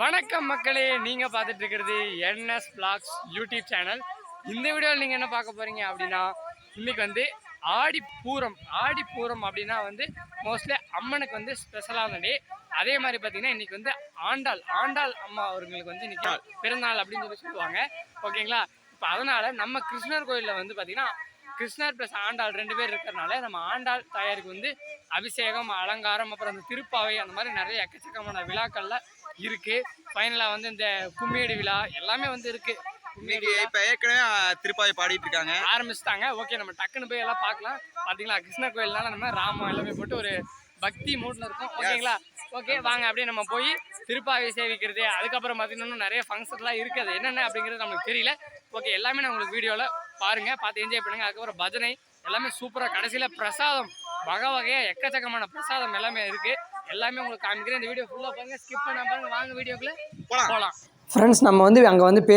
வணக்கம் மக்களே நீங்க பார்த்துட்டு இருக்கிறது என்எஸ் பிளாக்ஸ் யூடியூப் சேனல் இந்த வீடியோவில் நீங்க என்ன பார்க்க போறீங்க அப்படின்னா இன்னைக்கு வந்து ஆடி பூரம் ஆடி பூரம் அப்படின்னா வந்து மோஸ்ட்லி அம்மனுக்கு வந்து ஸ்பெஷலான டே அதே மாதிரி பார்த்தீங்கன்னா இன்னைக்கு வந்து ஆண்டாள் ஆண்டாள் அம்மா அவர்களுக்கு வந்து இன்னைக்கு பிறந்தநாள் அப்படின்னு சொல்லி சொல்லுவாங்க. ஓகேங்களா? இப்போ அதனால நம்ம கிருஷ்ணர் கோயிலில் வந்து பார்த்தீங்கன்னா கிருஷ்ணர் ப்ளஸ் ஆண்டாள் ரெண்டு பேர் இருக்கிறனால நம்ம ஆண்டாள் தாயாருக்கு வந்து அபிஷேகம் அலங்காரம் அப்புறம் அந்த திருப்பாவை அந்த மாதிரி நிறைய எக்கச்சக்கமான விழாக்கள்ல இருக்கு. ஃபைனலாக வந்து இந்த கும்மியடி விழா எல்லாமே வந்து இருக்கு. கும்மியடி இன்னைக்கு இப்ப ஏற்கனவே திருப்பாவை பாடிட்டு இருக்காங்க. ஆரம்பிச்சிட்டாங்க. ஓகே நம்ம டக்குன்னு போய் எல்லாம் பார்க்கலாம். பார்த்தீங்களா கிருஷ்ணர் கோயில்னால நம்ம ராமம் எல்லாமே போட்டு ஒரு பக்தி மூட்ல இருக்கும். ஓகேங்களா ஓகே வாங்க அப்படியே நம்ம போய் திருப்பாவை சேவிக்கிறது. அதுக்கப்புறம் பார்த்தீங்கன்னா இன்னும் நிறைய ஃபங்க்ஷன்லாம் இருக்குது அது என்னென்ன அப்படிங்கிறது நமக்கு தெரியல. ஓகே எல்லாமே நான் உங்களுக்கு வீடியோவில் பாருங்க. பார்த்து என்ஜாய் பண்ணுங்க. அதுக்கப்புறம் பஜனை எல்லாமே சூப்பராக கடைசியில் பிரசாதம். வகை வகையாக எக்கச்சக்கமான பிரசாதம் எல்லாமே இருக்குது எல்லாமே உங்களுக்கு காமிக்கிறேன். இந்த வீடியோ ஃபுல்லாக பாருங்க. ஸ்கிப் பண்ண பாருங்க. வாங்க வீடியோக்குள்ளே போலாம். போகலாம் ஃப்ரெண்ட்ஸ் நம்ம வந்து அங்கே வந்து பே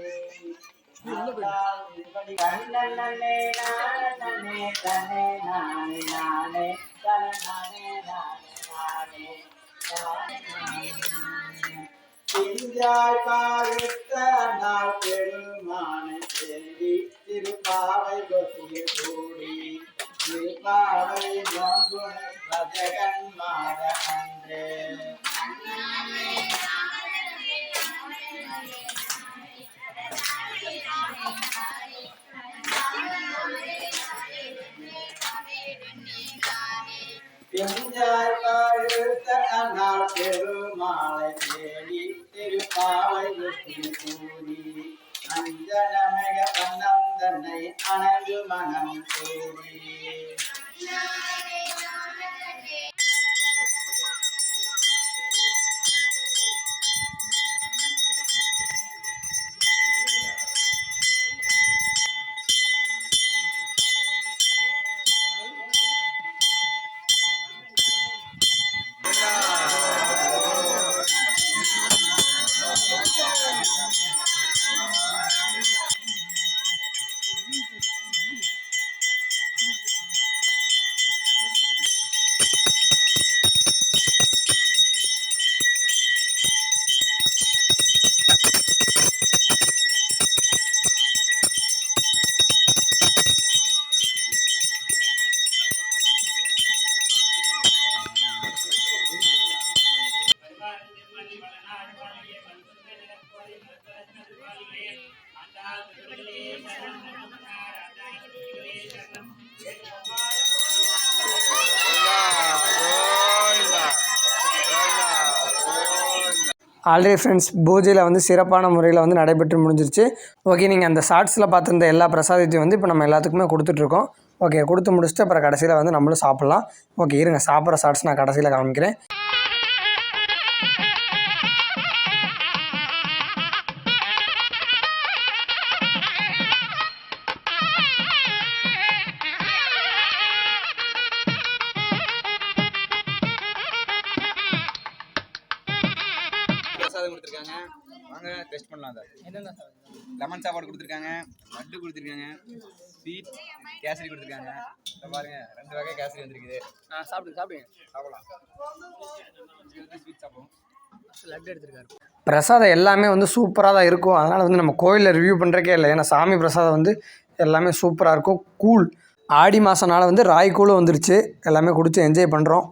நானே பாவித்த நாள் செல்வி திருப்பாவை கொசிய கூடி திருப்பாவை மாத அன்றே பிஞ்சாய் பழுத்த அண்ணாள் பெருமாளை தேடி திருப்பாவை வெற்றி அஞ்சனமக வண்ணம் தன்னை மனம் கூடி ஆல்ரெடி ஃப்ரெண்ட்ஸ் பூஜையில் வந்து சிறப்பான முறையில் வந்து நடைபெற்று முடிஞ்சிருச்சு. ஓகே நீங்கள் அந்த ஷார்ட்ஸில் பார்த்துருந்த எல்லா பிரசாதத்தையும் வந்து இப்போ நம்ம எல்லாத்துக்குமே கொடுத்துட்ருக்கோம். ஓகே கொடுத்து முடிச்சுட்டு அப்புறம் கடைசியில் வந்து நம்மளும் சாப்பிட்லாம். ஓகே இருங்க சாப்பிட்ற ஷார்ட்ஸ் நான் கடைசியில் காமிக்கிறேன். பிரசாதம் கொடுத்துருக்காங்க. வாங்க டெஸ்ட் பண்ணலாம் அதை. லெமன் சாப்பாடு? கொடுத்துருக்காங்க. லட்டு கொடுத்துருக்காங்க. ஸ்வீட் கேசரி கொடுத்துருக்காங்க. இதை பாருங்க ரெண்டு வகை கேசரி வந்திருக்குது. சாப்பிடுங்க சாப்பிடுங்க. சாப்பிடலாம். ஸ்வீட் சாப்பிடுவோம். லட்டு எடுத்துருக்காரு. பிரசாதம் எல்லாமே வந்து சூப்பராக தான் இருக்கும். அதனால் வந்து நம்ம கோயிலில் ரிவ்யூ பண்ணுறக்கே இல்லை. ஏன்னா சாமி பிரசாதம் வந்து எல்லாமே சூப்பராக இருக்கும். கூல் ஆடி மாதனால வந்து ராய் கூலும் வந்துருச்சு. எல்லாமே குடிச்சு என்ஜாய் பண்ணுறோம்